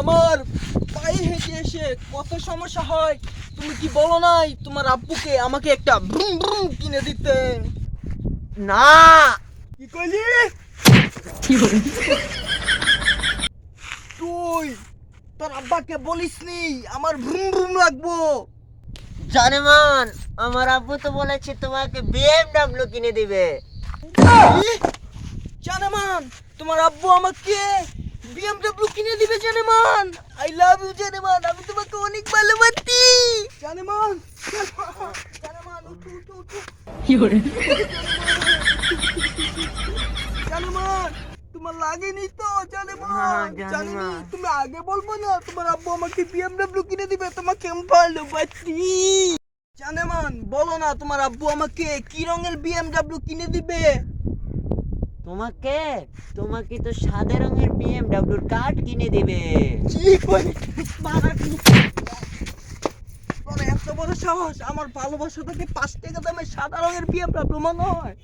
আমার পায়ে হেঁটে এসে কত সমস্যা হয়। তুমি কি বলো নাই? তোমার আব্বুকে আমাকে একটা ব্রুম ব্রুম কিনে দিতে। না! কি কইলি? তুই তোর আব্বাকে বলিসনি আমার ভ্রুম ভ্রুম লাগবো। জানে মান আমার আব্বু তো বলেছে তোমাকে বিএমডব্লিউ কিনে দিবে। জানে মান তোমার আব্বু আমাকে বিএমডব্লিউ কিনে দিবে জানেমান। আই লাভ ইউ জানেমান আমি তোমাকে অনেক ভালোবাসি। জানেমান জানেমান উঠু উঠু উঠু। জানেমান তোমার লাগেনি তো জানেমান। হ্যাঁ, জানি তুমি আগে বলব না তোমার আব্বু আমাকে বিএমডব্লিউ কিনে দিবে তোমাকে আমি ভালোবাসি। জানেমান বলো না তোমার আব্বু আমাকে কি রঙের বিএমডব্লিউ কিনে দিবে? তোমাকে তোমাকে তো সাদা রঙের বিএমডব্লিউর কার্ড কিনে দিবে। এত বড় সাহস, আমার ভালোবাসা থেকে পাঁচ টাকা দামে সাদা রঙের বিএমডব্লিউ মনে হয়।